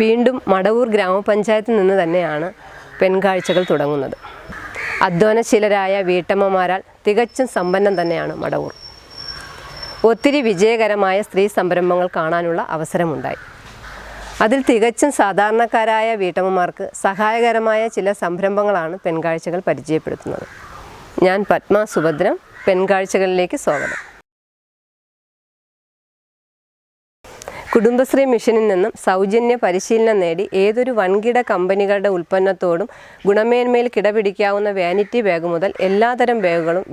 വീണ്ടും മടവൂർ ഗ്രാമപഞ്ചായത്തിൽ നിന്ന് തന്നെയാണ് പെൺകാഴ്ചകൾ തുടങ്ങുന്നത്. അധ്വാനശീലരായ വീട്ടമ്മമാരാൽ തികച്ചും സമ്പന്നം തന്നെയാണ് മടവൂർ. ഒത്തിരി വിജയകരമായ സ്ത്രീ സംരംഭങ്ങൾ കാണാനുള്ള അവസരമുണ്ടായി. അതിൽ തികച്ചും സാധാരണക്കാരായ വീട്ടമ്മമാർക്ക് സഹായകരമായ ചില സംരംഭങ്ങളാണ് പെൺകാഴ്ചകൾ പരിചയപ്പെടുത്തുന്നത്. ഞാൻ പത്മ സുഭദ്രം പെൺകാഴ്ചകളിലേക്ക് സ്വാഗതം. കുടുംബശ്രീ മിഷനിൽ നിന്നും സൗജന്യ പരിശീലനം നേടി ഏതൊരു വൻകിട കമ്പനികളുടെ ഉൽപ്പന്നത്തോടും ഗുണമേന്മയിൽ കിടപിടിക്കാവുന്ന വാനിറ്റി ബാഗ് മുതൽ എല്ലാതരം ബാഗുകളും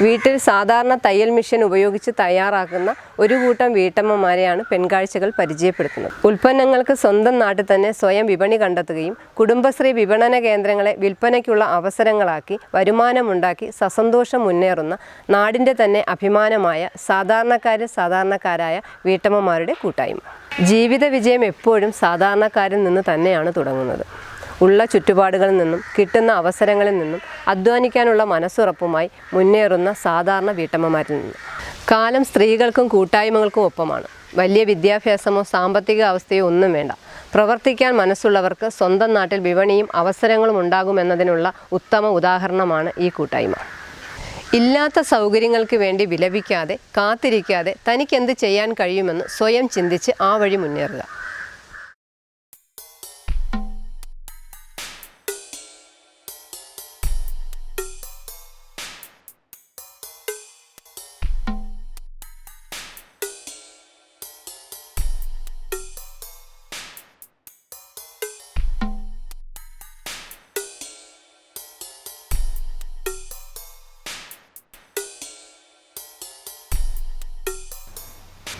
വീട്ടിൽ സാധാരണ തയ്യൽ മെഷീൻ ഉപയോഗിച്ച് തയ്യാറാക്കുന്ന ഒരു കൂട്ടം വീട്ടമ്മമാരെയാണ് പെൺകാഴ്ചകൾ പരിചയപ്പെടുത്തുന്നത്. ഉൽപ്പന്നങ്ങൾക്ക് സ്വന്തം നാട്ടിൽ തന്നെ സ്വയം വിപണി കണ്ടെത്തുകയും കുടുംബശ്രീ വിപണന കേന്ദ്രങ്ങളെ വിൽപ്പനയ്ക്കുള്ള അവസരങ്ങളാക്കി വരുമാനമുണ്ടാക്കി സസന്തോഷം മുന്നേറുന്ന നാടിന്റെ തന്നെ അഭിമാനമായ സാധാരണക്കാരിൽ സാധാരണക്കാരായ വീട്ടമ്മമാരുടെ കൂട്ടായ്മ. ജീവിത വിജയം എപ്പോഴും സാധാരണക്കാരിൽ നിന്ന് തന്നെയാണ് തുടങ്ങുന്നത്. ഉള്ള ചുറ്റുപാടുകളിൽ നിന്നും കിട്ടുന്ന അവസരങ്ങളിൽ നിന്നും അധ്വാനിക്കാനുള്ള മനസ്സുറപ്പുമായി മുന്നേറുന്ന സാധാരണ വീട്ടമ്മമാരിൽ നിന്ന്. കാലം സ്ത്രീകൾക്കും കൂട്ടായ്മകൾക്കും ഒപ്പമാണ്. വലിയ വിദ്യാഭ്യാസമോ സാമ്പത്തിക അവസ്ഥയോ ഒന്നും വേണ്ട. പ്രവർത്തിക്കാൻ മനസ്സുള്ളവർക്ക് സ്വന്തം നാട്ടിൽ വിപണിയും അവസരങ്ങളും ഉണ്ടാകുമെന്നതിനുള്ള ഉത്തമ ഉദാഹരണമാണ് ഈ കൂട്ടായ്മ. ഇല്ലാത്ത സൗകര്യങ്ങൾക്ക് വേണ്ടി വിലപിക്കാതെ കാത്തിരിക്കാതെ തനിക്കെന്ത് ചെയ്യാൻ കഴിയുമെന്ന് സ്വയം ചിന്തിച്ച് ആ വഴി മുന്നേറുക.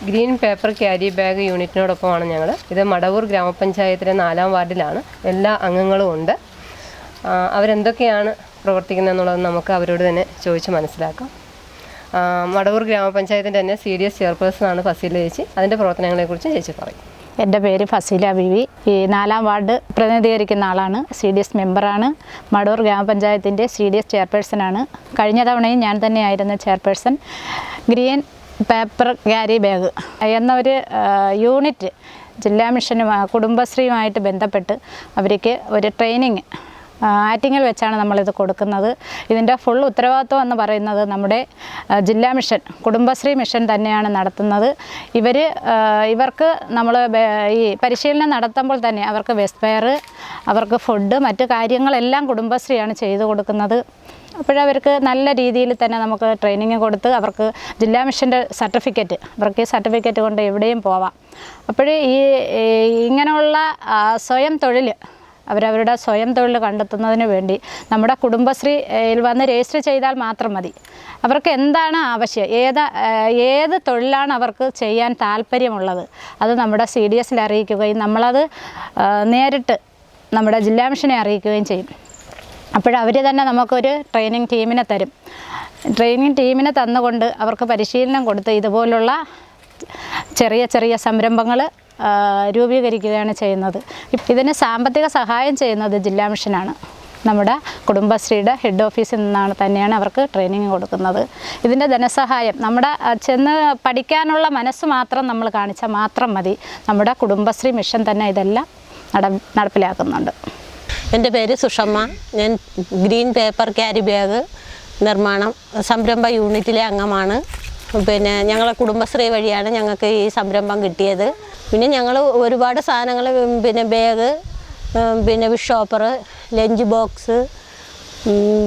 ഗ്രീൻ പേപ്പർ ക്യാരി ബാഗ് യൂണിറ്റിനോടൊപ്പമാണ് ഞങ്ങൾ. ഇത് മടവൂർ ഗ്രാമപഞ്ചായത്തിലെ നാലാം വാർഡിലാണ്. എല്ലാ അംഗങ്ങളും ഉണ്ട്. അവരെന്തൊക്കെയാണ് പ്രവർത്തിക്കുന്നതെന്നുള്ളത് നമുക്ക് അവരോട് തന്നെ ചോദിച്ച് മനസ്സിലാക്കാം. മടവൂർ ഗ്രാമപഞ്ചായത്തിന്റെ തന്നെ സി ഡി എസ് ചെയർപേഴ്സണാണ് ഫസീല ചേച്ചി. അതിന്റെ പ്രവർത്തനങ്ങളെക്കുറിച്ച് ചേച്ചി പറയും. എന്റെ പേര് ഫസീല ബിവി ഈ നാലാം വാർഡ് പ്രതിനിധീകരിക്കുന്ന ആളാണ്. സി ഡി എസ് മെമ്പറാണ്. മടൂർ ഗ്രാമപഞ്ചായത്തിന്റെ സി ഡി എസ് ചെയർപേഴ്സണാണ് കഴിഞ്ഞ തവണയും ഞാൻ തന്നെയായിരുന്നു chairperson. Green paper carry bag. എന്ന ഒരു യൂണിറ്റ് ജില്ലാ മിഷനും കുടുംബശ്രീയുമായിട്ട് ബന്ധപ്പെട്ട് അവർക്ക് ഒരു ട്രെയിനിങ് ആറ്റിങ്ങൽ വെച്ചാണ് നമ്മളിത് കൊടുക്കുന്നത്. ഇതിന്റെ ഫുൾ ഉത്തരവാദിത്വം എന്ന് പറയുന്നത് നമ്മുടെ ജില്ലാ മിഷൻ കുടുംബശ്രീ മിഷൻ തന്നെയാണ് നടത്തുന്നത്. ഇവർ ഇവർക്ക് നമ്മൾ ഈ പരിശീലനം നടത്തുമ്പോൾ തന്നെ അവർക്ക് വെസ്പെയർ അവർക്ക് ഫുഡ് മറ്റു കാര്യങ്ങളെല്ലാം കുടുംബശ്രീയാണ് ചെയ്തു കൊടുക്കുന്നത്. അപ്പോഴവർക്ക് നല്ല രീതിയിൽ തന്നെ നമുക്ക് ട്രെയിനിങ് കൊടുത്ത് അവർക്ക് ജില്ലാ മിഷന്റെ സർട്ടിഫിക്കറ്റ് അവർക്ക് ഈ സർട്ടിഫിക്കറ്റ് കൊണ്ട് എവിടെയും പോവാം. അപ്പോഴേ ഈ ഇങ്ങനെയുള്ള സ്വയം തൊഴിൽ അവരവരുടെ സ്വയം തൊഴിൽ കണ്ടെത്തുന്നതിന് വേണ്ടി നമ്മുടെ കുടുംബശ്രീയിൽ വന്ന് രജിസ്റ്റർ ചെയ്താൽ മാത്രം മതി. അവർക്ക് എന്താണ് ആവശ്യം? ഏത് ഏത് തൊഴിലാണ് അവർക്ക് ചെയ്യാൻ താല്പര്യമുള്ളത്? അത് നമ്മുടെ സി ഡി എസിൽ അറിയിക്കുകയും നമ്മളത് നേരിട്ട് നമ്മുടെ ജില്ലാ മിഷനെ അറിയിക്കുകയും ചെയ്യും. അപ്പോഴവർ തന്നെ നമുക്കൊരു ട്രെയിനിങ് ടീമിനെ തരും. ട്രെയിനിങ് ടീമിനെ തന്നുകൊണ്ട് അവർക്ക് പരിശീലനം കൊടുത്ത് ഇതുപോലുള്ള ചെറിയ ചെറിയ സംരംഭങ്ങൾ രൂപീകരിക്കുകയാണ് ചെയ്യുന്നത്. ഇതിന് സാമ്പത്തിക സഹായം ചെയ്യുന്നത് ജില്ലാ മിഷനാണ്. നമ്മുടെ കുടുംബശ്രീയുടെ ഹെഡ് ഓഫീസിൽ നിന്നാണ് തന്നെയാണ് അവർക്ക് ട്രെയിനിങ് കൊടുക്കുന്നത്. ഇതിന്റെ ധനസഹായം നമ്മുടെ ചെന്ന് പഠിക്കാനുള്ള മനസ്സ് മാത്രം നമ്മൾ കാണിച്ചാൽ മാത്രം മതി. നമ്മുടെ കുടുംബശ്രീ മിഷൻ തന്നെ ഇതെല്ലാം നട നടപ്പിലാക്കുന്നുണ്ട്. എന്റെ പേര് സുഷമ്മ. ഞാൻ ഗ്രീൻ പേപ്പർ ക്യാരി ബാഗ് നിർമ്മാണം സംരംഭ യൂണിറ്റിലെ അംഗമാണ്. പിന്നെ ഞങ്ങളെ കുടുംബശ്രീ വഴിയാണ് ഞങ്ങൾക്ക് ഈ സംരംഭം കിട്ടിയത്. പിന്നെ ഞങ്ങൾ ഒരുപാട് സാധനങ്ങൾ പിന്നെ ബാഗ് പിന്നെ വിഷ് ഷോപ്പർ ലഞ്ച് ബോക്സ്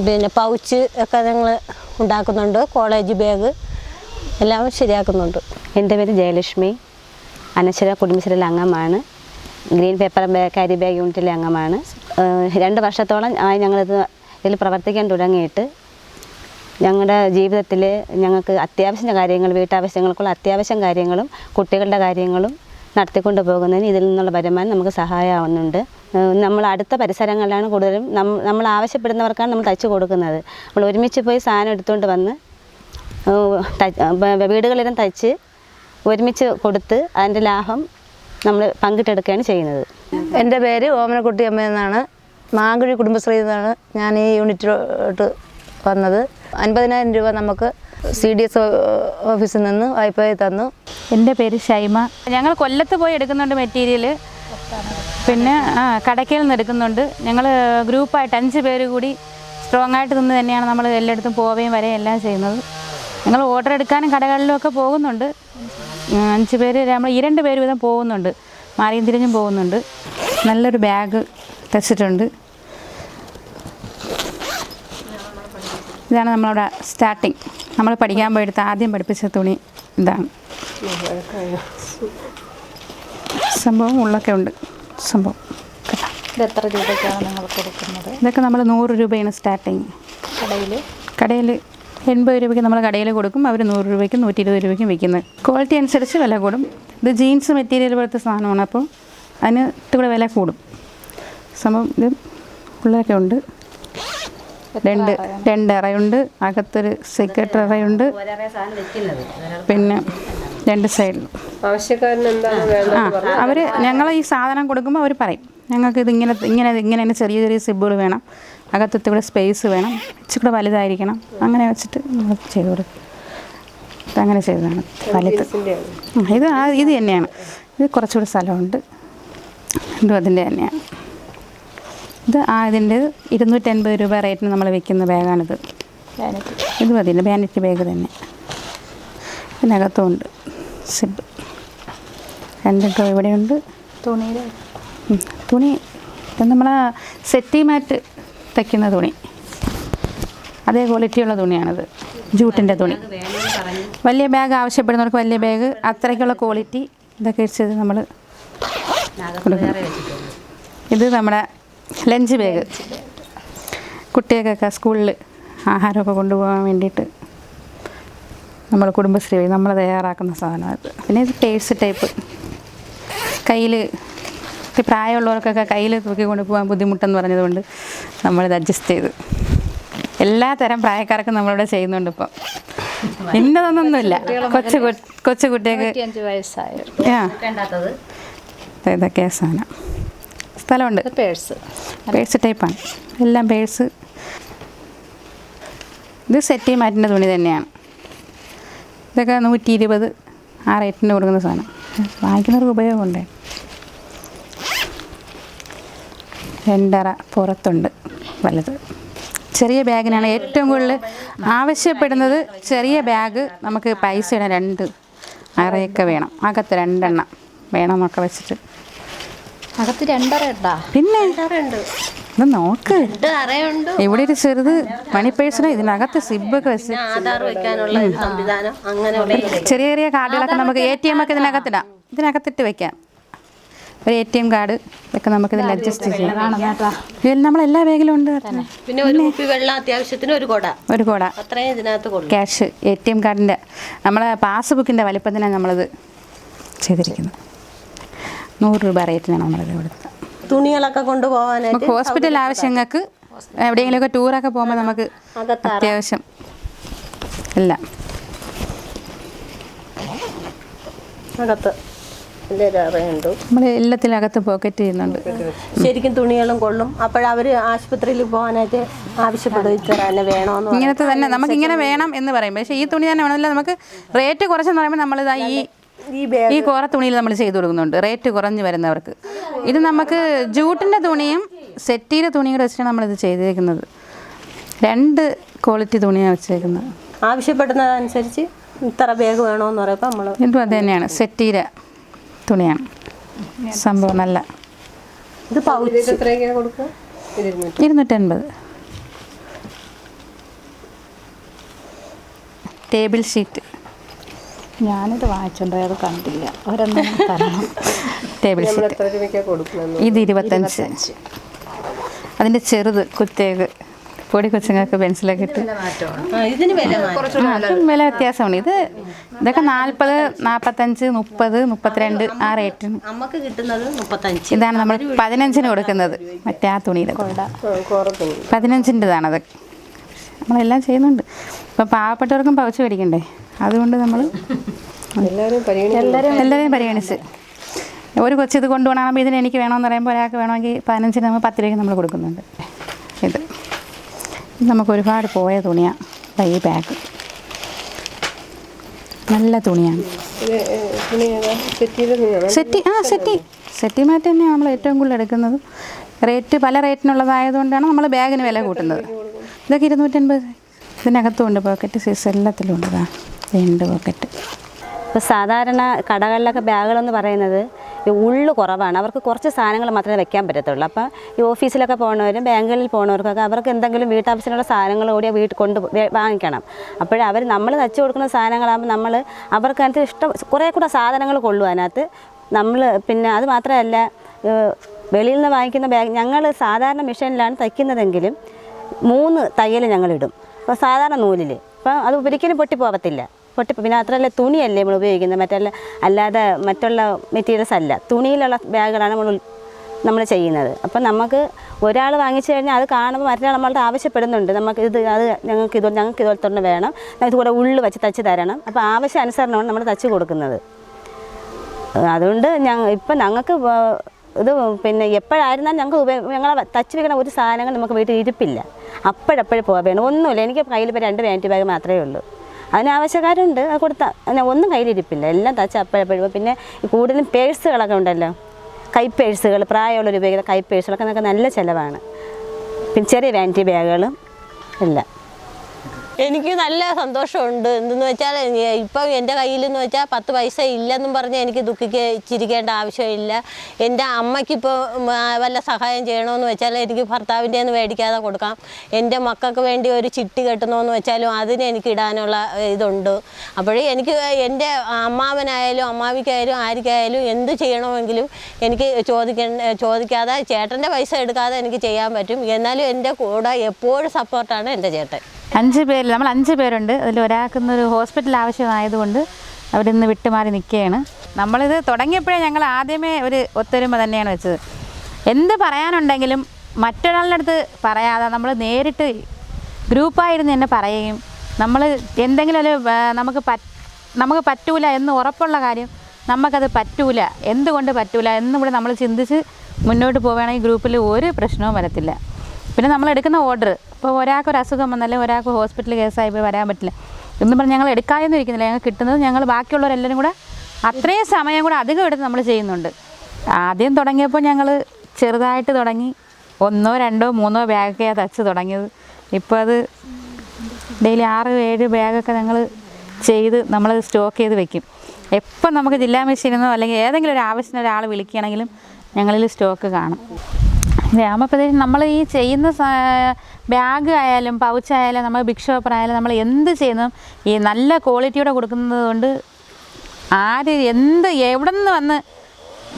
പിന്നെ പൗച്ച് ഒക്കെ ഞങ്ങൾ ഉണ്ടാക്കുന്നുണ്ട്. കോളേജ് ബാഗ് എല്ലാം ശരിയാക്കുന്നുണ്ട്. എന്റെ പേര് ജയലക്ഷ്മി. അനശ്വര കുടുംബശ്രീയിലെ അംഗമാണ്. ഗ്രീൻ പേപ്പർ കാരി ബാഗ് യൂണിറ്റിലെ അംഗമാണ്. രണ്ട് വർഷത്തോളം ആയി ഞങ്ങളിത് ഇതിൽ പ്രവർത്തിക്കാൻ തുടങ്ങിയിട്ട് ഞങ്ങളുടെ ജീവിതത്തിൽ ഞങ്ങൾക്ക് അത്യാവശ്യ കാര്യങ്ങൾ വീട്ടാവശ്യങ്ങൾക്കുള്ള അത്യാവശ്യം കാര്യങ്ങളും കുട്ടികളുടെ കാര്യങ്ങളും നടത്തിക്കൊണ്ട് പോകുന്നതിന് ഇതിൽ നിന്നുള്ള വരുമാനം നമുക്ക് സഹായമാവുന്നുണ്ട് നമ്മൾ അടുത്ത പരിസരങ്ങളിലാണ് കൂടുതലും നമ്മൾ ആവശ്യപ്പെടുന്നവർക്കാണ് നമ്മൾ തയ്ച്ചു കൊടുക്കുന്നത്. നമ്മൾ ഒരുമിച്ച് പോയി സാധനം എടുത്തുകൊണ്ട് വന്ന് വീടുകളിലും തയ്ച്ച് ഒരുമിച്ച് കൊടുത്ത് അതിന്റെ ലാഭം നമ്മൾ പങ്കിട്ടെടുക്കുകയാണ് ചെയ്യുന്നത്. എന്റെ പേര് ഓമനക്കുട്ടി അമ്മ എന്നാണ് മാങ്കുഴി കുടുംബശ്രീ എന്നാണ് ഞാൻ ഈ യൂണിറ്റിലോട്ട് വന്നത്. അൻപതിനായിരം രൂപ നമുക്ക് സി ഡി എസ് ഓഫീസിൽ നിന്ന് വായ്പയായി തന്നു. എന്റെ പേര് ഷൈമ ഞങ്ങൾ കൊല്ലത്ത് പോയി എടുക്കുന്നുണ്ട് മെറ്റീരിയൽ. പിന്നെ ആ കടക്കയിൽ നിന്ന് എടുക്കുന്നുണ്ട്. ഞങ്ങൾ ഗ്രൂപ്പായിട്ട് അഞ്ച് പേര് കൂടി സ്ട്രോങ് ആയിട്ട് നിന്ന് തന്നെയാണ് നമ്മൾ എല്ലായിടത്തും പോവുകയും വരെയും എല്ലാം ചെയ്യുന്നത്. ഞങ്ങൾ ഓർഡർ എടുക്കാനും കടകളിലും ഒക്കെ പോകുന്നുണ്ട്. അഞ്ച് പേര് നമ്മൾ ഈ രണ്ട് പേര് വീതം പോകുന്നുണ്ട്. മാറിയും തിരിഞ്ഞും പോകുന്നുണ്ട്. നല്ലൊരു ബാഗ് തച്ചിട്ടുണ്ട്. ഇതാണ് നമ്മളവിടെ സ്റ്റാർട്ടിങ് നമ്മൾ പഠിക്കാൻ പോയെടുത്ത ആദ്യം പഠിപ്പിച്ച തുണി ഇതാണ്. സംഭവം ഉള്ളൊക്കെ ഉണ്ട്. സംഭവം. ഇത് എത്ര രൂപയ്ക്കാണ് നിങ്ങൾ കൊടുക്കുന്നത്? ഇതൊക്കെ നമ്മൾ നൂറ് രൂപയാണ് സ്റ്റാർട്ടിങ് കടയിൽ കടയിൽ എൺപത് രൂപയ്ക്ക് നമ്മൾ കടയിൽ കൊടുക്കും. അവർ നൂറ് രൂപയ്ക്ക് നൂറ്റി ഇരുപത് രൂപയ്ക്കും വിൽക്കുന്നത് ക്വാളിറ്റി അനുസരിച്ച് വില കൂടും. ഇത് ജീൻസ് മെറ്റീരിയൽ പോലത്തെ സാധനമാണ്. അപ്പോൾ അതിന് ഇത്തിരി വില കൂടും. സംഭവം ഇത് ഉള്ളതൊക്കെ ഉണ്ട്. രണ്ട് രണ്ട് അറയുണ്ട്. അകത്തൊരു സെക്രട്ടറി അറയുണ്ട്. പിന്നെ രണ്ട് സൈഡിലും അവർ ഞങ്ങൾ ഈ സാധനം കൊടുക്കുമ്പോൾ അവർ പറയും. ഞങ്ങൾക്ക് ഇത് ഇങ്ങനെ ഇങ്ങനെ ഇങ്ങനെ ചെറിയ ചെറിയ സിബുകൾ വേണം. അകത്തത്തെ കൂടെ സ്പേസ് വേണം. ഇച്ചിരി കൂടെ വലുതായിരിക്കണം. അങ്ങനെ വെച്ചിട്ട് നമ്മൾ ചെയ്ത് കൊടുക്കും. അങ്ങനെ ചെയ്തതാണ്. വലുത് ഇത് ആ ഇത് തന്നെയാണ്. ഇത് കുറച്ചുകൂടി സ്ഥലമുണ്ട്. ഇതും അതിന്റെ തന്നെയാണ്. ഇത് ആ ഇതിന്റെ ഇരുന്നൂറ്റൻപത് രൂപ റേറ്റിന് നമ്മൾ വിൽക്കുന്ന ബാഗാണിത് ഇത് മതി ബാനറ്റ് ബാഗ് തന്നെ. ഇതിനകത്തും ഉണ്ട്. സിബ് രണ്ട് ഇവിടെയുണ്ട്. തുണി. തുണി നമ്മളെ സെറ്റി മാറ്റ് തയ്ക്കുന്ന തുണി. അതേ ക്വാളിറ്റിയുള്ള തുണിയാണിത്. ജൂട്ടിന്റെ തുണി. വലിയ ബാഗ് ആവശ്യപ്പെടുന്നവർക്ക് വലിയ ബാഗ് അത്രയ്ക്കുള്ള ക്വാളിറ്റി ഇതൊക്കെ വെച്ചത് നമ്മൾ ഇത് നമ്മുടെ ലഞ്ച് ബാഗ് കുട്ടികൾക്കൊക്കെ സ്കൂളിൽ ആഹാരമൊക്കെ കൊണ്ടുപോകാൻ വേണ്ടിയിട്ട് നമ്മൾ കുടുംബശ്രീ നമ്മൾ തയ്യാറാക്കുന്ന സാധനമാണ് പിന്നെ ഇത് പേഴ്സ് ടൈപ്പ് കയ്യിൽ പ്രായമുള്ളവർക്കൊക്കെ കയ്യിൽ തൂക്കി കൊണ്ടുപോകാൻ ബുദ്ധിമുട്ടെന്ന് പറഞ്ഞതുകൊണ്ട് നമ്മളിത് അഡ്ജസ്റ്റ് ചെയ്തു. എല്ലാ തരം പ്രായക്കാർക്കും നമ്മളിവിടെ ചെയ്യുന്നുണ്ട് ഇപ്പം. ഇന്നതൊന്നൊന്നുമില്ല. കൊച്ചു കൊച്ചു കുട്ടികൾക്ക് ഇതൊക്കെ സാധനം. സ്ഥലമുണ്ട്. പേഴ്സ്. പേഴ്സ് ടൈപ്പാണ്. എല്ലാം പേഴ്സ്. ഇത് സെറ്റി മാറ്റിന്റെ തുണി തന്നെയാണ്. ഇതൊക്കെ നൂറ്റി ഇരുപത് ആ റേറ്റിന് കൊടുക്കുന്ന സാധനം. വാങ്ങിക്കുന്നവർക്ക് ഉപയോഗമുണ്ട്? രണ്ടര പുറത്തുണ്ട് വലുത്. ചെറിയ ബാഗിനാണ് ഏറ്റവും കൂടുതൽ ആവശ്യപ്പെടുന്നത്. ചെറിയ ബാഗ് നമുക്ക് പൈസ ഇടാൻ രണ്ട് അറയൊക്കെ വേണം. അകത്ത് രണ്ടെണ്ണം വേണം എന്നൊക്കെ വെച്ചിട്ട്. അകത്ത് രണ്ടറ ഉണ്ടാ പിന്നെ? ഇത് നോക്ക്. ഇവിടെ ഒരു ചെറുത് മണി പേഴ്സണ് ഇതിനകത്ത് സിബൊക്കെ വെച്ച്. ചെറിയ ചെറിയ കാർഡുകളൊക്കെ നമുക്ക് എ ടി എം ഒക്കെ ഇതിനകത്തിടാം. ഇതിനകത്തിട്ട് വെക്കാം. ഒരു എ ടി എം കാർഡ് ഒക്കെ നമുക്ക് ഇതിൽ അഡ്ജസ്റ്റ് ചെയ്യാം. ഇതിൽ നമ്മളെല്ലാ ബാഗിലും ഉണ്ട് പിന്നെ ഒരു കുപ്പി വെള്ളം അത്യാവശ്യത്തിന് ഒരു കൊട. ഒരു കോട. അത്രയും ഇതിനകത്ത് കൊള്ളും ക്യാഷ് എ ടി എം കാർഡിന്റെ. നമ്മളെ പാസ്ബുക്കിന്റെ വലിപ്പത്തിനാണ് നമ്മളിത് ചെയ്തിരിക്കുന്നത്. നൂറ് രൂപ റേറ്റിനാണ് നമ്മളിത് കൊടുത്തത് തുണികളൊക്കെ കൊണ്ടുപോകാനായിട്ട് ഹോസ്പിറ്റൽ ആവശ്യങ്ങൾക്ക് എവിടെയെങ്കിലുമൊക്കെ ടൂറൊക്കെ പോകുമ്പോൾ നമുക്ക് അത്യാവശ്യം എല്ലാം. അകത്ത്. എല്ലാത്തിനകത്ത് പോക്കറ്റ് ചെയ്യുന്നുണ്ട്. ശരിക്കും തുണികളും കൊള്ളും. അപ്പോഴവർ ആശുപത്രിയിൽ പോകാനായിട്ട് ആവശ്യപ്പെടും. ഇത്ര തന്നെ വേണമെന്ന് ഇങ്ങനത്തെ തന്നെ നമുക്ക് ഇങ്ങനെ വേണം എന്ന് പറയും. പക്ഷേ ഈ തുണി തന്നെ വേണമെന്നില്ല. നമുക്ക് റേറ്റ് കുറച്ചെന്ന് പറയുമ്പോൾ നമ്മളിതാ ഈ ഈ കോറ തുണിയിൽ നമ്മൾ ചെയ്തു കൊടുക്കുന്നുണ്ട്. റേറ്റ് കുറഞ്ഞു വരുന്നവർക്ക്. ഇത് നമുക്ക് ജൂട്ടിന്റെ തുണിയും സെറ്റീന്റെ തുണിയും കൂടെ വെച്ചിട്ടാണ് നമ്മളിത് ചെയ്തേക്കുന്നത്. രണ്ട് ക്വാളിറ്റി തുണിയാണ് വെച്ചേക്കുന്നത്. ആവശ്യപ്പെടുന്നതനുസരിച്ച് ഇത്ര ബാഗ് വേണമെന്ന് പറയുമ്പോൾ നമ്മൾ ഇതും അത് തന്നെയാണ്. സെറ്റീര. തുണിയാണ്. സംഭവം നല്ല. ഇത് ഇരുന്നൂറ്റൻപത് ടേബിൾ ഷീറ്റ്. ഞാനിത് വാങ്ങിച്ചുണ്ടായത് അത് കണ്ടില്ല. ഒരെണ്ണം തരണം ടേബിൾ ഷീറ്റ്. ഇത് ഇരുപത്തഞ്ച്. അതിന്റെ ചെറുത് കുത്തേക്ക് പൊടി കൊച്ചുങ്ങൾക്ക് പെൻസിലൊക്കെ ഇട്ട്. വില വ്യത്യാസമാണ്. ഇത് ഇതൊക്കെ നാൽപ്പത് നാൽപ്പത്തഞ്ച് മുപ്പത് മുപ്പത്തിരണ്ട് ആ റേറ്റ് നമുക്ക് കിട്ടുന്നത് മുപ്പത്തഞ്ച്. ഇതാണ് നമ്മൾ പതിനഞ്ചിന് കൊടുക്കുന്നത്. മറ്റേ ആ തുണിയിൽ പതിനഞ്ചിന്റെതാണത് പതിനഞ്ചിന്റെതാണ്. അതൊക്കെ നമ്മളെല്ലാം ചെയ്യുന്നുണ്ട്. ഇപ്പം പാവപ്പെട്ടവർക്കും പൗച്ച് മേടിക്കണ്ടേ? അതുകൊണ്ട് നമ്മൾ എല്ലാവരെയും പരിഗണിച്ച് ഒരു കൊച്ചു ഇത് കൊണ്ടുപോകണമെങ്കിൽ ഇതിന് എനിക്ക് വേണമെന്ന് പറയുമ്പോൾ ഒരാൾക്ക് വേണമെങ്കിൽ പതിനഞ്ചിന് നമ്മൾ പത്ത് രൂപയ്ക്ക് നമ്മൾ കൊടുക്കുന്നുണ്ട്. നമുക്ക് ഒരുപാട് പോയ തുണിയാണ് ഈ ബാഗ് നല്ല തുണിയാണ്. സെറ്റ് ആ സെറ്റി. സെറ്റിമാറ്റ് തന്നെയാണ് നമ്മൾ ഏറ്റവും കൂടുതൽ എടുക്കുന്നത്. റേറ്റ് പല റേറ്റിനുള്ളതായതുകൊണ്ടാണ് നമ്മൾ ബാഗിന് വില കൂട്ടുന്നത്. ഇതൊക്കെ ഇരുന്നൂറ്റൻപത്. ഇതിനകത്തുമുണ്ട് പോക്കറ്റ് സൈസ് എല്ലാത്തിലും ഉണ്ട് ഇതാ രണ്ട് പോക്കറ്റ് ഇപ്പോൾ സാധാരണ കടകളിലൊക്കെ ബാഗുകളെന്ന് പറയുന്നത് ഉള്ളു കുറവാണ്. അവർക്ക് കുറച്ച് സാധനങ്ങൾ മാത്രമേ വെക്കാൻ പറ്റത്തുള്ളൂ. അപ്പോൾ ഈ ഓഫീസിലൊക്കെ പോകുന്നവരും ബാങ്കുകളിൽ പോകുന്നവർക്കൊക്കെ അവർക്ക് എന്തെങ്കിലും വീട്ടാവശ്യത്തിനുള്ള സാധനങ്ങൾ കൂടി വീട്ടിൽ കൊണ്ട് വാങ്ങിക്കണം. അപ്പോഴേ അവർ നമ്മൾ തച്ചു കൊടുക്കുന്ന സാധനങ്ങളാകുമ്പോൾ നമ്മൾ അവർക്ക് അതിനകത്ത് ഇഷ്ടം കുറേ കൂടെ സാധനങ്ങൾ കൊള്ളു അതിനകത്ത്. നമ്മൾ പിന്നെ അത് മാത്രമല്ല വെളിയിൽ നിന്ന് വാങ്ങിക്കുന്ന ബാഗ് ഞങ്ങൾ സാധാരണ മെഷീനിലാണ് തയ്ക്കുന്നതെങ്കിലും മൂന്ന് തയ്യൽ ഞങ്ങളിടും. അപ്പോൾ സാധാരണ നൂലിൽ അപ്പോൾ അത് ഒരിക്കലും പൊട്ടി പോകത്തില്ല പൊട്ടി പിന്നെ മാത്രമല്ല തുണിയല്ലേ നമ്മൾ ഉപയോഗിക്കുന്നത്? മറ്റല്ല അല്ലാതെ മറ്റുള്ള മെറ്റീരിയൽസ് അല്ല. തുണിയിലുള്ള ബാഗുകളാണ് നമ്മൾ നമ്മൾ ചെയ്യുന്നത്. അപ്പം നമുക്ക് ഒരാൾ വാങ്ങിച്ചു കഴിഞ്ഞാൽ അത് കാണുമ്പോൾ മറ്റൊരാൾ നമ്മളോട് ആവശ്യപ്പെടുന്നുണ്ട്. നമുക്ക് ഇത് അത് ഞങ്ങൾക്ക് ഇത് ഞങ്ങൾക്ക് ഇതുപോലത്തെ വേണം. ഇതുകൂടെ ഉള്ളു വെച്ച് തച്ച് തരണം. അപ്പോൾ ആവശ്യ അനുസരണമാണ് നമ്മൾ തച്ച് കൊടുക്കുന്നത്. അതുകൊണ്ട് ഞങ്ങൾ ഇപ്പം ഞങ്ങൾക്ക് ഇത് പിന്നെ എപ്പോഴായിരുന്നാലും ഞങ്ങൾക്ക് ഉപയോഗ ഞങ്ങളെ തച്ച് വെക്കണ ഒരു സാധനങ്ങൾ നമുക്ക് വീട്ടിൽ ഇരിപ്പില്ല. അപ്പോഴപ്പോഴും പോകാൻ വേണം. ഒന്നുമില്ല. എനിക്ക് കയ്യിൽ ഇപ്പോൾ രണ്ട് വാനിറ്റി ബാഗ് മാത്രമേ ഉള്ളൂ. അതിന് ആവശ്യക്കാരുണ്ട് അത് കൊടുത്താൽ ഒന്നും കയ്യിലിരിപ്പില്ല. എല്ലാം തച്ച് അപ്പോഴപ്പോഴും പിന്നെ കൂടുതലും പേഴ്സുകളൊക്കെ ഉണ്ടല്ലോ. കൈപ്പേഴ്സുകൾ പ്രായമുള്ളവർ ഉപയോഗിക്കുന്ന കൈപ്പേഴ്സുകളൊക്കെ നമുക്ക് നല്ല ചിലവാണ്. പിന്നെ ചെറിയ വാന്റി ബാഗുകളും എല്ലാം. എനിക്ക് നല്ല സന്തോഷമുണ്ട്. എന്തെന്ന് വെച്ചാൽ ഇപ്പം എന്റെ കയ്യിലെന്ന് വെച്ചാൽ പത്ത് പൈസ ഇല്ലെന്നും പറഞ്ഞ് എനിക്ക് ദുഃഖിച്ചിരിക്കേണ്ട ആവശ്യമില്ല. എന്റെ അമ്മയ്ക്കിപ്പോൾ വല്ല സഹായം ചെയ്യണമെന്ന് വെച്ചാൽ എനിക്ക് ഭർത്താവിന്റെ നിന്ന് മേടിക്കാതെ കൊടുക്കാം. എന്റെ മക്കൾക്ക് വേണ്ടി ഒരു ചിട്ടി കെട്ടണമെന്ന് വെച്ചാലും അതിന് എനിക്ക് ഇടാനുള്ള ഇതുണ്ട്. അപ്പോഴേ എനിക്ക് എന്റെ അമ്മാവനായാലും അമ്മാവിക്കായാലും ആർക്കായാലും എന്ത് ചെയ്യണമെങ്കിലും എനിക്ക് ചോദിക്കേണ്ട ചോദിക്കാതെ ചേട്ടന്റെ പൈസ എടുക്കാതെ എനിക്ക് ചെയ്യാൻ പറ്റും. എന്നാലും എന്റെ കൂടെ എപ്പോഴും സപ്പോർട്ടാണ് എന്റെ ചേട്ടൻ. അഞ്ച് പേര് നമ്മൾ അഞ്ച് പേരുണ്ട്. അതിൽ ഒരാൾക്ക് ഇന്നൊരു ഹോസ്പിറ്റൽ ആവശ്യമായതുകൊണ്ട് അവരിന്ന് വിട്ടുമാറി നിൽക്കുകയാണ്. നമ്മളിത് തുടങ്ങിയപ്പോഴേ ഞങ്ങൾ ആദ്യമേ ഒരു ഒത്തൊരുമ തന്നെയാണ് വെച്ചത്. എന്ത് പറയാനുണ്ടെങ്കിലും മറ്റൊരാളുടെ അടുത്ത് പറയാതെ നമ്മൾ നേരിട്ട് ഗ്രൂപ്പായിരുന്നു തന്നെ പറയുകയും നമ്മൾ എന്തെങ്കിലും ഒരു നമുക്ക് പറ്റ് നമുക്ക് പറ്റൂല എന്ന് ഉറപ്പുള്ള കാര്യം നമുക്കത് പറ്റൂല. എന്തുകൊണ്ട് പറ്റൂല എന്നും കൂടെ നമ്മൾ ചിന്തിച്ച് മുന്നോട്ട് പോവുകയാണെങ്കിൽ ഗ്രൂപ്പിൽ ഒരു പ്രശ്നവും വരത്തില്ല. പിന്നെ നമ്മൾ എടുക്കുന്ന ഓർഡർ ഇപ്പോൾ ഒരാൾക്ക് ഒരു അസുഖം വന്നാലും ഒരാൾക്ക് ഹോസ്പിറ്റൽ കേസായി പോയി വരാൻ പറ്റില്ല. എന്ന് പറഞ്ഞ് ഞങ്ങൾ എടുക്കാതെയൊന്നും ഇരിക്കുന്നില്ല. ഞങ്ങൾ കിട്ടുന്നത് ഞങ്ങൾ ബാക്കിയുള്ളവരെല്ലാവരും കൂടെ അത്രയും സമയം കൂടെ അധികം എടുത്ത് നമ്മൾ ചെയ്യുന്നുണ്ട്. ആദ്യം തുടങ്ങിയപ്പോൾ ഞങ്ങൾ ചെറുതായിട്ട് തുടങ്ങി. ഒന്നോ രണ്ടോ മൂന്നോ ബാഗൊക്കെയാണ് തച്ച് തുടങ്ങിയത്. ഇപ്പോൾ അത് ഡെയിലി ആറ് ഏഴ് ബാഗൊക്കെ ഞങ്ങൾ ചെയ്ത് നമ്മൾ സ്റ്റോക്ക് ചെയ്ത് വെക്കും. എപ്പം നമുക്ക് ജില്ലാ മെഷീനെന്നോ അല്ലെങ്കിൽ ഏതെങ്കിലും ഒരു ആവശ്യത്തിന് ഒരാൾ വിളിക്കുകയാണെങ്കിലും ഞങ്ങളിൽ സ്റ്റോക്ക് കാണും. ഗ്രാമപ്രദേശം നമ്മൾ ഈ ചെയ്യുന്ന ബാഗ് ആയാലും പൗച്ച് ആയാലും നമ്മൾ ബിഗ് ഷോപ്പർ ആയാലും നമ്മൾ എന്ത് ചെയ്യുന്നതും ഈ നല്ല ക്വാളിറ്റിയോടെ കൊടുക്കുന്നത് കൊണ്ട് ആര് എന്ത് എവിടെ നിന്ന് വന്ന്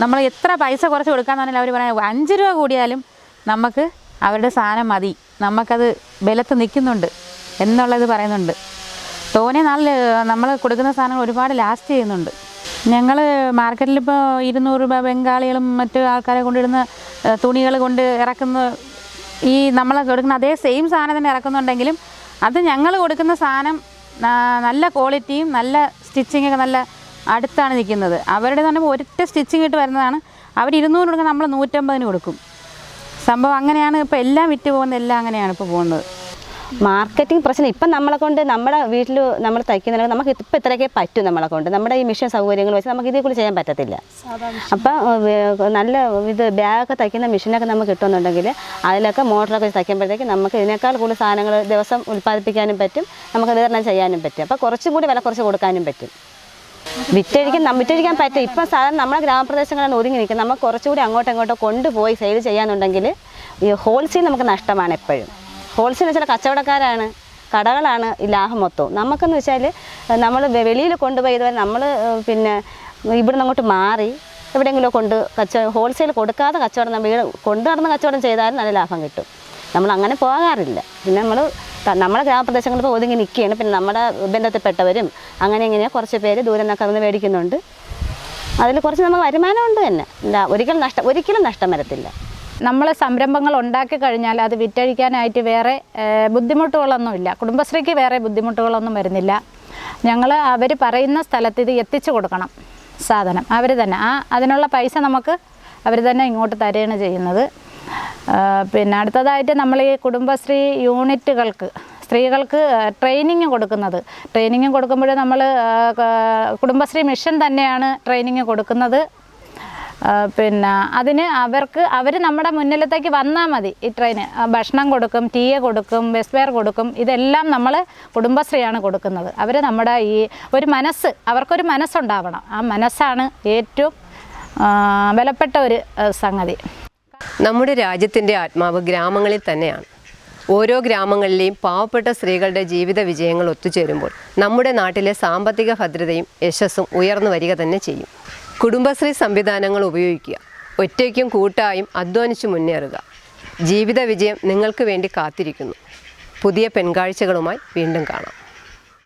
നമ്മൾ എത്ര പൈസ കുറച്ച് പറഞ്ഞാൽ അവർ പറയാം അഞ്ച് രൂപ കൂടിയാലും നമുക്ക് അവരുടെ സാധനം മതി. നമുക്കത് ബലത്ത് നിൽക്കുന്നുണ്ട് എന്നുള്ളത് പറയുന്നുണ്ട്. തോനെ നല്ല നമ്മൾ കൊടുക്കുന്ന സാധനങ്ങൾ ഒരുപാട് ലാസ്റ്റ് ചെയ്യുന്നുണ്ട്. ഞങ്ങൾ മാർക്കറ്റിൽ മാർക്കറ്റിലിപ്പോൾ ഇരുന്നൂറ് രൂപ ബംഗാളികളും മറ്റു ആൾക്കാരെ കൊണ്ടിടുന്ന തുണികൾ കൊണ്ട് ഇറക്കുന്ന ഈ നമ്മൾ കൊടുക്കുന്ന അതേ സെയിം സാധനം തന്നെ ഇറക്കുന്നുണ്ടെങ്കിലും അത് ഞങ്ങൾ കൊടുക്കുന്ന സാധനം നല്ല ക്വാളിറ്റിയും നല്ല സ്റ്റിച്ചിങ് ഒക്കെ നല്ല അടുത്താണ് നിൽക്കുന്നത്. അവരുടെ തന്നെ ഒരൊറ്റ സ്റ്റിച്ചിങ് ഇട്ട് വരുന്നതാണ്. അവർ ഇരുന്നൂറ് കൊടുക്കുന്ന നമ്മൾ നൂറ്റമ്പതിന് കൊടുക്കും. സംഭവം അങ്ങനെയാണ് ഇപ്പോൾ എല്ലാം വിറ്റ് പോകുന്നത് എല്ലാം അങ്ങനെയാണ് ഇപ്പോൾ പോകുന്നത്. മാർക്കറ്റിംഗ് പ്രശ്നം. ഇപ്പം നമ്മളെ കൊണ്ട് നമ്മുടെ വീട്ടിൽ നമ്മൾ തയ്ക്കുന്ന നമുക്ക് ഇപ്പം ഇത്രയൊക്കെ പറ്റും നമ്മളെ കൊണ്ട്. നമ്മുടെ ഈ മിഷൻ സൗകര്യങ്ങൾ വെച്ച് നമുക്ക് ഇതേ കൂടി ചെയ്യാൻ പറ്റത്തില്ല. അപ്പം നല്ല ഇത് ബാഗൊക്കെ തയ്ക്കുന്ന മെഷീനൊക്കെ നമുക്ക് കിട്ടുന്നുണ്ടെങ്കിൽ അതിലൊക്കെ മോട്ടറൊക്കെ വെച്ച് തയ്ക്കുമ്പോഴത്തേക്ക് നമുക്ക് ഇതിനേക്കാൾ കൂടുതൽ സാധനങ്ങൾ ദിവസം ഉൽപ്പാദിപ്പിക്കാനും പറ്റും. നമുക്ക് വിതരണം ചെയ്യാനും പറ്റും. അപ്പോൾ കുറച്ചും കൂടി വില കുറച്ച് കൊടുക്കാനും പറ്റും. വിറ്റഴിക്കാൻ വിറ്റഴിക്കാൻ പറ്റും. ഇപ്പം സാധാരണ നമ്മുടെ ഗ്രാമപ്രദേശങ്ങളാണ് ഒതുങ്ങി നിൽക്കുന്നത്. നമുക്ക് കുറച്ചുകൂടി അങ്ങോട്ടും ഇങ്ങോട്ടോ കൊണ്ടുപോയി സെയിൽ ചെയ്യാന്നുണ്ടെങ്കിൽ ഈ ഹോൾസെയിൽ നമുക്ക് നഷ്ടമാണ് എപ്പോഴും. ഹോൾസെയിൽ വെച്ചാൽ കച്ചവടക്കാരാണ്. കടകളാണ് ഈ ലാഭം മൊത്തവും നമുക്കെന്ന് വെച്ചാൽ നമ്മൾ വെളിയിൽ കൊണ്ടുപോയി ഇതുവരെ നമ്മൾ പിന്നെ ഇവിടുന്ന് അങ്ങോട്ട് മാറി എവിടെയെങ്കിലും കൊണ്ട് കച്ചവടം ഹോൾസെയിൽ കൊടുക്കാതെ കച്ചവടം നമ്മൾ കൊണ്ടു നടന്ന് കച്ചവടം ചെയ്താലും നല്ല ലാഭം കിട്ടും. നമ്മൾ അങ്ങനെ പോകാറില്ല. പിന്നെ നമ്മൾ നമ്മുടെ ഗ്രാമപ്രദേശങ്ങളിൽ ഇപ്പോൾ ഒതുങ്ങി നിൽക്കുകയാണ് പിന്നെ നമ്മുടെ ബന്ധത്തിൽപ്പെട്ടവരും അങ്ങനെ ഇങ്ങനെ കുറച്ച് പേര് ദൂരെ നിന്നൊക്കെ വന്ന് മേടിക്കുന്നുണ്ട്. അതിൽ കുറച്ച് നമുക്ക് വരുമാനമുണ്ട് തന്നെ. ഒരിക്കലും നഷ്ടം ഒരിക്കലും നഷ്ടം വരത്തില്ല. നമ്മൾ സംരംഭങ്ങൾ ഉണ്ടാക്കി കഴിഞ്ഞാൽ അത് വിറ്റഴിക്കാനായിട്ട് വേറെ ബുദ്ധിമുട്ടുകളൊന്നുമില്ല. കുടുംബശ്രീക്ക് വേറെ ബുദ്ധിമുട്ടുകളൊന്നും വരുന്നില്ല. ഞങ്ങൾ അവർ പറയുന്ന സ്ഥലത്ത് ഇത് എത്തിച്ചു കൊടുക്കണം സാധനം. അവർ തന്നെ. ആ അതിനുള്ള പൈസ നമുക്ക് അവർ തന്നെ ഇങ്ങോട്ട് തരുകയാണ് ചെയ്യുന്നത്. പിന്നെ അടുത്തതായിട്ട് നമ്മൾ ഈ കുടുംബശ്രീ യൂണിറ്റുകൾക്ക് സ്ത്രീകൾക്ക് ട്രെയിനിങ് കൊടുക്കുന്നത്. ട്രെയിനിങ് കൊടുക്കുമ്പോൾ നമ്മൾ കുടുംബശ്രീ മിഷൻ തന്നെയാണ് ട്രെയിനിങ് കൊടുക്കുന്നത്. പിന്നെ അതിന് അവർക്ക് അവർ നമ്മുടെ മുന്നിലത്തേക്ക് വന്നാൽ മതി ഈ ട്രെയിന് ഭക്ഷണം കൊടുക്കും ടീയെ കൊടുക്കും വെസ്റ്റ് വെയർ കൊടുക്കും ഇതെല്ലാം നമ്മൾ കുടുംബശ്രീയാണ് കൊടുക്കുന്നത്. അവർ നമ്മുടെ ഈ ഒരു മനസ്സ് അവർക്കൊരു മനസ്സുണ്ടാവണം. ആ മനസ്സാണ് ഏറ്റവും വിലപ്പെട്ട ഒരു സംഗതി. നമ്മുടെ രാജ്യത്തിന്റെ ആത്മാവ് ഗ്രാമങ്ങളിൽ തന്നെയാണ്. ഓരോ ഗ്രാമങ്ങളിലെയും പാവപ്പെട്ട സ്ത്രീകളുടെ ജീവിത വിജയങ്ങൾ ഒത്തുചേരുമ്പോൾ നമ്മുടെ നാട്ടിലെ സാമ്പത്തിക ഭദ്രതയും യശസ്സും ഉയർന്നു വരിക തന്നെ ചെയ്യും. കുടുംബശ്രീ സംവിധാനങ്ങൾ ഉപയോഗിക്കുക. ഒറ്റയ്ക്കും കൂട്ടായും അധ്വാനിച്ചു മുന്നേറുക. ജീവിത വിജയം നിങ്ങൾക്ക് വേണ്ടി കാത്തിരിക്കുന്നു. പുതിയ പെൺകാഴ്ചകളുമായി വീണ്ടും കാണാം.